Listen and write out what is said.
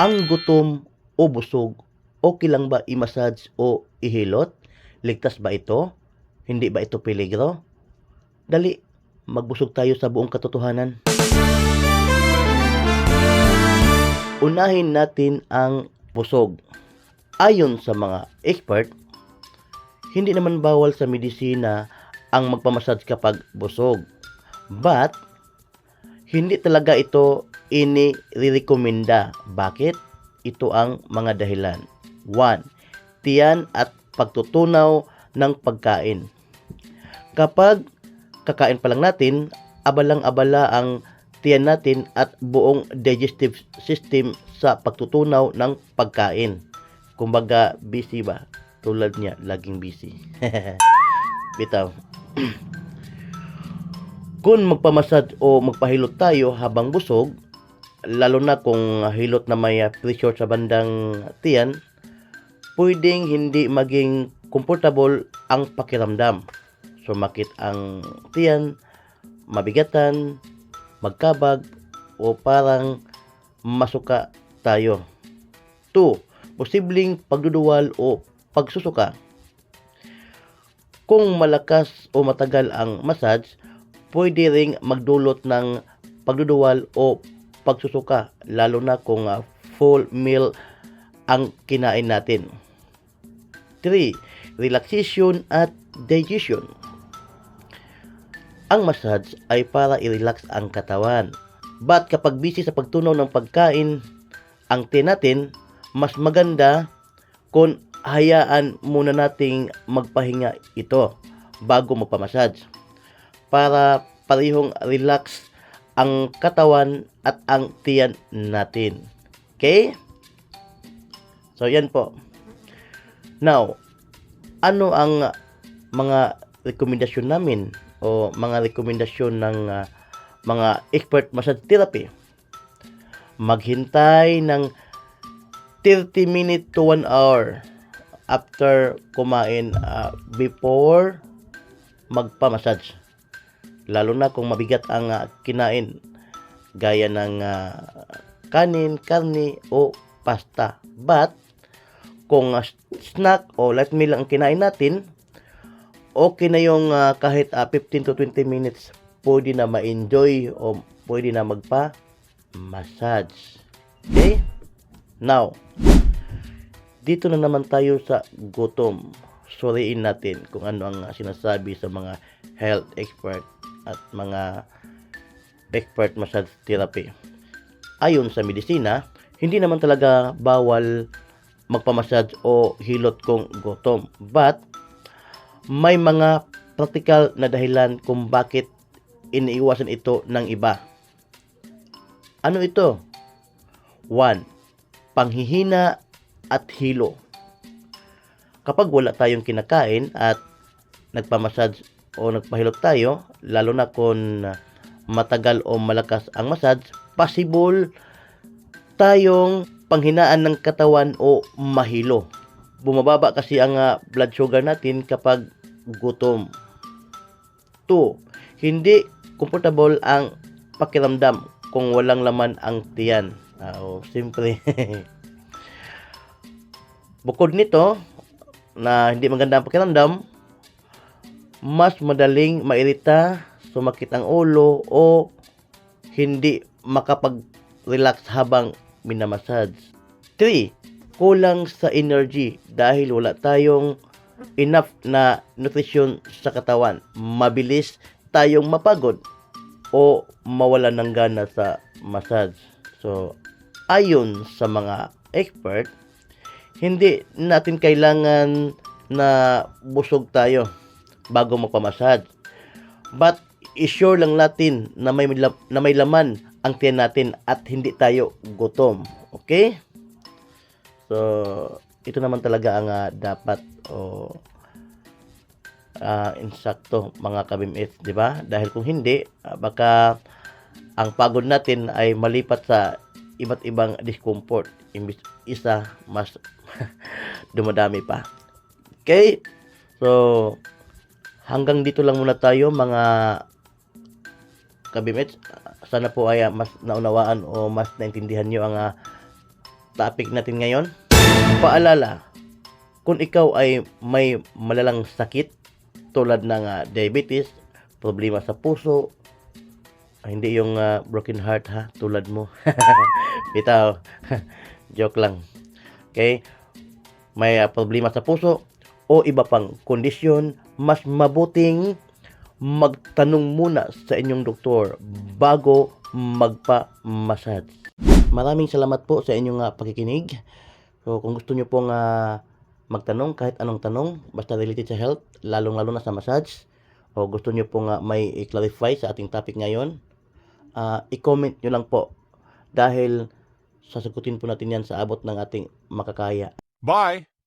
Ang gutom o busog, okay lang ba i-massage o ihilot? Ligtas ba ito? Hindi ba ito peligro? Dali, magbusog tayo sa buong katotohanan. Unahin natin ang busog. Ayon sa mga expert, hindi naman bawal sa medisina ang magpamassage kapag busog. But, hindi talaga ito ini-recommenda. Bakit? Ito ang mga dahilan. 1. Tiyan at pagtutunaw ng pagkain. Kapag kakain pa lang natin, abalang-abala ang tiyan natin at buong digestive system sa pagtutunaw ng pagkain. Kumbaga, busy ba? Tulad niya, laging busy. Bitaw. Kung magpamasad o magpahilot tayo habang busog, lalo na kung hilot na may uh, pressure sa bandang tiyan, pwedeng hindi maging comfortable ang pakiramdam. Sumakit ang tiyan, mabigatan, magkabag, o parang masuka tayo. 2. Posibleng pagduduwal o pagsusuka. Kung malakas o matagal ang massage, pwede ring magdulot ng pagduduwal o pagsusuka, lalo na kung uh, full meal ang kinain natin. 3. Relaxation at digestion. Ang massage ay para i-relax ang katawan. But kapag busy sa pagtunaw ng pagkain, ang tiyan natin, mas maganda kung hayaan muna nating magpahinga ito bago magpamassage para parehong relax ang katawan at ang tiyan natin. Okay? So, yan po. Now, ano ang mga rekomendasyon namin o mga rekomendasyon ng uh, mga expert massage therapy? Maghintay ng 30 minutes to 1 hour after kumain uh, before magpa-massage. Lalo na kung mabigat ang uh, kinain gaya ng uh, kanin, karni o pasta. But kung uh, snack o light meal ang kinain natin, okay na yung uh, kahit uh, 15 to 20 minutes pwede na ma-enjoy o pwede na magpa-massage. Okay? Now, dito na naman tayo sa gutom. Suriin natin kung ano ang sinasabi sa mga health expert at mga expert massage therapy. Ayon sa medisina, hindi naman talaga bawal magpamassage o hilot kung gutom. But, may mga practical na dahilan kung bakit iniiwasan ito ng iba. Ano ito? 1. Panghihina at hilo. Kapag wala tayong kinakain at nagpamassage o nagpahilot tayo, lalo na kung matagal o malakas ang massage, possible tayong panghinaan ng katawan o mahilo. Bumababa kasi ang uh, blood sugar natin kapag gutom. 2. Hindi comfortable ang pakiramdam kung walang laman ang tiyan. Uh, oh, siyempre. Bukod nito, na hindi maganda ang pakiramdam, mas madaling mairita, sumakit ang ulo, o hindi makapag-relax habang minamassage. 3. Kulang sa energy dahil wala tayong enough na nutrition sa katawan. Mabilis tayong mapagod o mawala ng gana sa massage. So, ayon sa mga expert, hindi natin kailangan na busog tayo bago magpamassage. But i-sure lang natin na may na may laman ang tiyan natin at hindi tayo gutom. Okay? So, ito naman talaga ang uh, dapat o uh, insakto mga kabimit, di ba? Dahil kung hindi, uh, baka ang pagod natin ay malipat sa iba't ibang discomfort. Imbis isa, mas dumadami pa. Okay? So, hanggang dito lang muna tayo mga kabimits. Sana po ay mas naunawaan o mas naintindihan nyo ang uh, topic natin ngayon. Paalala, kung ikaw ay may malalang sakit tulad ng ah, diabetes, problema sa puso, ah, hindi yung ah, broken heart ha, tulad mo. Bitaw, joke lang. Okay? May ah, problema sa puso o iba pang kondisyon, mas mabuting magtanong muna sa inyong doktor bago magpa-massage. Maraming salamat po sa inyong ah, pakikinig. So kung gusto nyo pong ah, magtanong kahit anong tanong basta related sa health, lalong-lalo na sa massage o gusto nyo pong ah, may i-clarify sa ating topic ngayon, ah, i-comment nyo lang po dahil sasagutin po natin yan sa abot ng ating makakaya. Bye.